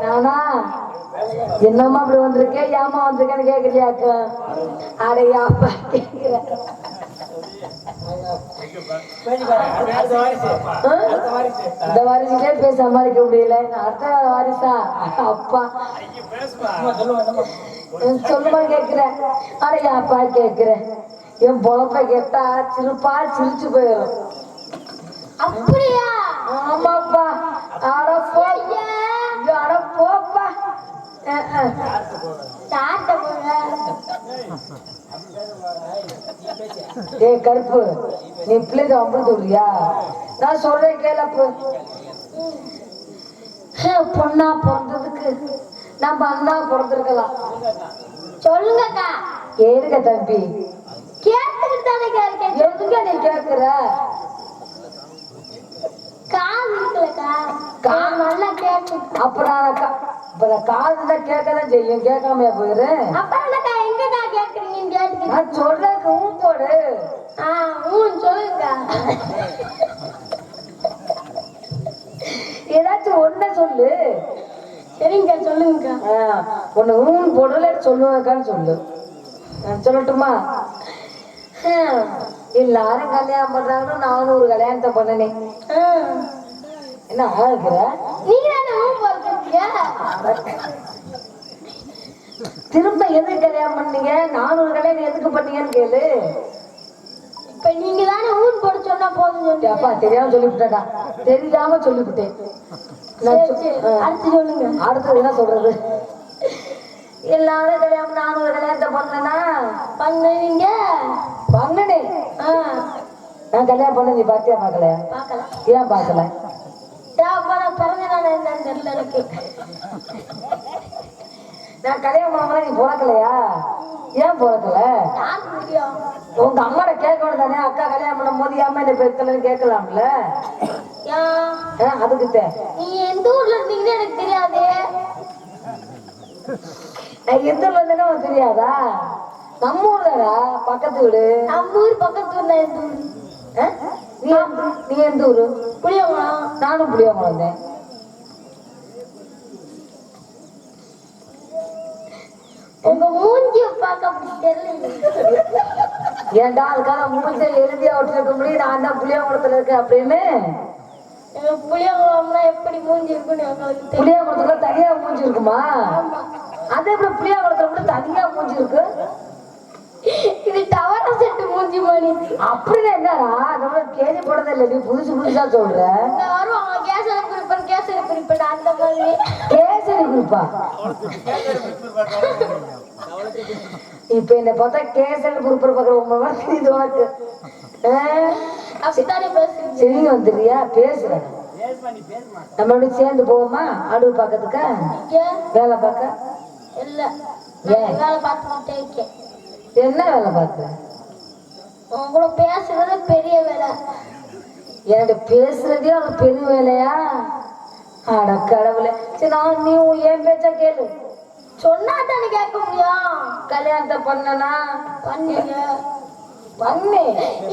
என்னம்மா அப்படி வந்திருக்க? நானா என்னம்மா அப்படி வந்திருக்கேன் ஏமா வந்திருக்கேன்னு அப்பா கேக்குறேன். ஆ? இந்த வாரிசுக்கே பேச சமாளிக்க முடியல. அடுத்த வாரிசா? அப்பா. சொல்லுமா கேக்குறேன். அடையா அப்பா கேக்குறேன். என் பொழப்ப கேட்டா சிரிப்பா சிரிச்சு போயிடும் அப்படியா? ஆமாப்பா. டேய் கருப்பு நீ பிள்ளைத அம்பது சொல்றியா நான் சொல்றேன் கேளப்பு. பொண்ணா பிறந்ததுக்கு நம்ம அண்ணா பிறந்திருக்கலாம். சொல்லுங்கக்கா. கேளுங்க தம்பி? கேட்டுக்கிட்டு தானே கேட்க எதுங்க நீ கேக்குற காது இருக்குல்லக்கா. கா- நான் நல்லா கேட்கும் அப்புறம் காது தான் கேட்கதான் செய்யும். கேட்காம போயிரு அப்புறம் என்னக்கா எங்கக்கா கேட்குறீங்கன்னு கேட்டுக்கிட்டு நான் சொல்றேன் ஊ போடு. ஆ ஊன் சொல்லுங்கக்கா ஏதாச்சும் ஒண்ணு சொல்லு. சரிங்கக்கா சொல்லுங்கக்கா ஆஹ், ஒண்ணு ஊன் போடல சொல்லுவாக்கான்னு சொல்லு. நான் சொல்லட்டுமா? எல்லாரும் கல்யாணம் பண்றாங்கன்னு நானும் ஒரு கல்யாணத்தை பண்ணனேன். என்ன ஆகுற நீங்க ஊன் போட்டுருக்கீங்க? திரும்ப எதுக்கு கல்யாணம் பண்ணீங்க? ஒரு கல்யாணம் எதுக்கு பண்ணீங்கன்னு கேளு. இப்ப நீங்க தானே ஊன் போட சொன்னா போதும் அப்பா தெரியாம சொல்லிவிட்டேன்டா. தெரியாம சொல்லிவிட்டேன். அடுத்து சொல்லுங்க. அடுத்தது என்ன சொல்றது? எல்லாரும் கல்யாணம் ஒரு கல்யாணத்தை பண்ணனா? பண்ணுவீங்க பண்ணனே. ஆ. நான் கல்யாணம் பண்ண நீ பாத்தியா பார்க்கல? ஏன் பார்க்கல? பிறந்த நாள் என்னன்னு தெரியல எனக்கு. நான் கல்யாணம் பண்ண நீ பிறக்கலையா ஏன் பிறக்கல உங்க அம்மாட கேட்கணும் தானே அக்கா கல்யாணம் பண்ணும் போது ஏன் என்ன பெருக்கலன்னு கேட்கலாம்ல? அதுக்கு நீங்க எந்த ஊர்ல இருந்தீங்கன்னு எனக்கு தெரியாது. நான் எந்த ஊர்ல இருந்தேன்னு உனக்கு தெரியாதா? நம்ம ஊர் தாடா பக்கத்து வீடு? நம்ம ஊர் பக்கத்து எந்த ஊர்? நீ எந்த- நீ எந்த ஊரு? புளியங்குளம். நானும் புளியவங்க வந்தேன் உங்க மூஞ்சிய பார்க்க அப்படி தெரியல. ஏன்டா அதுக்காக மூச்சை எழுதியா விட்டுருக்க முடியும் நான் தான் புளியங்குளத்துல இருக்கேன் அப்படின்னு புளியங்குளம்னா எப்படி மூஞ்சி இருக்குன்னு புளியங்குளத்துல தனியா மூஞ்சி இருக்குமா? அது எப்படி புளியங்குளத்துல மட்டும் தனியா மூஞ்சி இருக்கு? இது டவர செட்டு மூஞ்சி மணி அப்படின்னு என்னடா? நம்ம கேள்வி போடுறதே இல்லை நீ புதுசு புதுசா சொல்ற. இந்த வருவாங்க கேசரி குறிப்பன் கேசரி குறிப்பன் அந்த மாதிரி. குரூப்பா இப்ப என்ன பார்த்தா கேசரி குரூப் பக்கம் உங்க மாதிரி இது உனக்கு சரி வந்துடுறியா பேசுறேன் நம்ம எப்படி சேர்ந்து போவோமா? அடுவு பார்க்கறதுக்கா இங்க? வேலை பார்க்க? இல்ல. வேலை இருக்கேன் என்ன வேலை பார்க்க? உன் கூட பேசுறது பெரிய வேலை. என்கிட்ட பேசுறதே ஒரு பெரிய வேலையா? அட கடவுளே சரி நான் நீ ஏன் பேச்சா கேளு. சொன்னா தானே கேட்க முடியும். கல்யாணத்தை பண்ணனா? பண்ணீங்க. பண்ணு.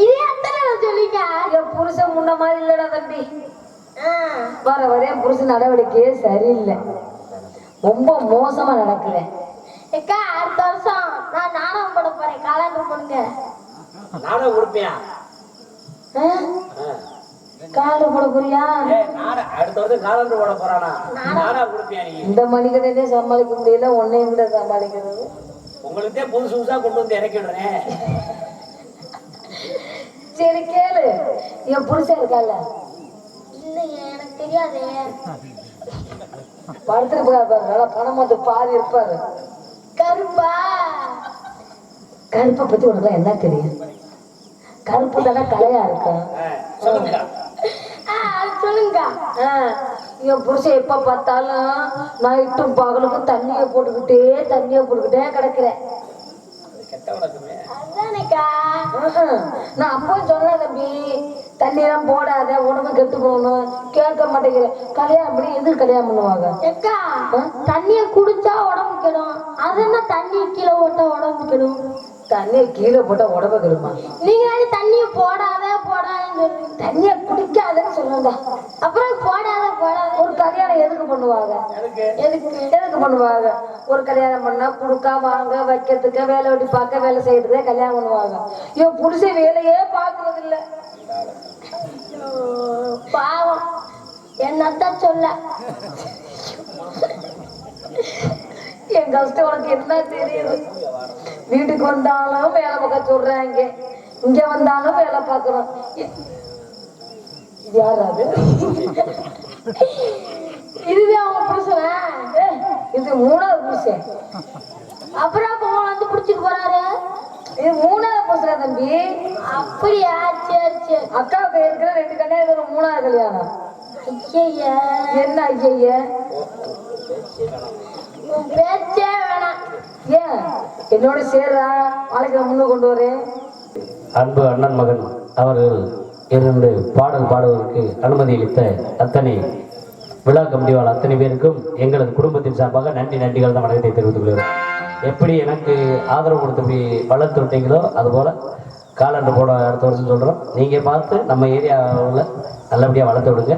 இதே அத்தனை சொல்லிங்க என் புருஷன் முன்ன மாதிரி இல்லடா தம்பி. ஆ, வர வர என் புருஷன் நடவடிக்கையே சரியில்லை. ரொம்ப மோசமா நடக்குறேன் அக்கா அடுத்த வருஷம் நான் நாடகம் போட போறேன். காலாண்டர் பண்ணுங்க நாடகம் கொடுப்பியா? காலு போட போறியா அடுத்த காலண்டர் போட போறானா? நாடகம் கொடுப்பியா நீ? இந்த மணிக்கடையே சமாளிக்க முடியல உன்னையும் கூட சமாளிக்கிறது. உங்களுக்கே புதுசு புதுசா கொண்டு வந்து இறக்கி விடுறேன். சரி கேளு. என் புருஷன் இருக்கால? இல்லையே எனக்கு தெரியாதே. படுத்துட்டு போய் பாரு நல்லா பணம் வந்து பாதி இருப்பாரு. கருப்பா? கருப்பை பத்தி உனக்கு என்ன தெரியும்? கருப்பு தானே கலையா இருக்கும் சொல்லுங்க. என் புருஷன் எப்ப பார்த்தாலும் நைட்டும் பகலுக்கும் தண்ணியை போட்டுக்கிட்டே தண்ணியை போட்டுக்கிட்டே கிடக்குறேன். நான் அப்போ சொன்னேன் தம்பி தண்ணியெல்லாம் போடாத உடம்பு கெட்டு போகணும். கேட்க மாட்டேங்கிறேன் கல்யாணம் பண்ணி எது கல்யாணம் பண்ணுவாங்க? அக்கா தண்ணிய குடிச்சா உடம்பு கெடும். அது என்ன தண்ணி கீழே ஓட்டா உடம்பு கெடும்? தண்ணியை கீழே போட்டா உடம்பு கெடுமா நீங்க தானே தண்ணிய போடாத போடாதன்னு சொல்றீங்க. தண்ணியை குடிக்காதன்னு சொல்லுங்க. அப்புறம் போடாத போடாத. கல்யாணம் எதுக்கு பண்ணுவாங்க? எதுக்கு? எதுக்கு பண்ணுவாங்க? ஒரு கல்யாணம் பண்ணா குடுக்கா வாங்க வைக்கிறதுக்கு வேலை வெட்டி பார்க்க வேலை செய்யறதுக்கே கல்யாணம் பண்ணுவாங்க. இவன் புருஷன் வேலையே பாக்குறது இல்ல ஐயோ, பாவம். என்னத்தான் சொல்ல? என் கஷ்டம் உனக்கு என்ன தெரியுது? வீட்டுக்கு வந்தாலும் வேலை பார்க்க சொல்றாங்க இங்க. வந்தாலும் வேலை பார்க்கறோம் இ- இது யாராது இதுதான் அவங்க புருஷனா? இது மூணாவது புருஷன். அப்புறம் அப்ப உங்களை வந்து பிடிச்சிட்டு போறாரு? இது மூணாவது புருஷன் தம்பி? அப்படியா? சரி சரி. அக்காவுக்கு இருக்கிற ரெண்டு இது ஒரு மூணாவது கல்யாணம். என்ன ஐய பேச்சே வேணாம் ஏன் என்னோட சேர்றா நாளைக்கு முன்னு கொண்டு வரேன் அன்பு அண்ணன் மகன் அவர்கள் இரண்டு பாடல் பாடுவதற்கு அனுமதி அளித்த அத்தனை விழா கமிட்டிவாள் அத்தனை பேருக்கும் எங்களது குடும்பத்தின் சார்பாக நன்றி நன்றிகள் தான் வணக்கத்தை தெரிவித்துக் கொள்கிறோம். எப்படி எனக்கு ஆதரவு கொடுத்தபடி வளர்த்து விட்டீங்களோ அதுபோல் காலண்டு போட அடுத்த வருஷம் சொல்கிறோம் நீங்கள் பார்த்து நம்ம ஏரியாவில் நல்லபடியாக வளர்த்து விடுங்க.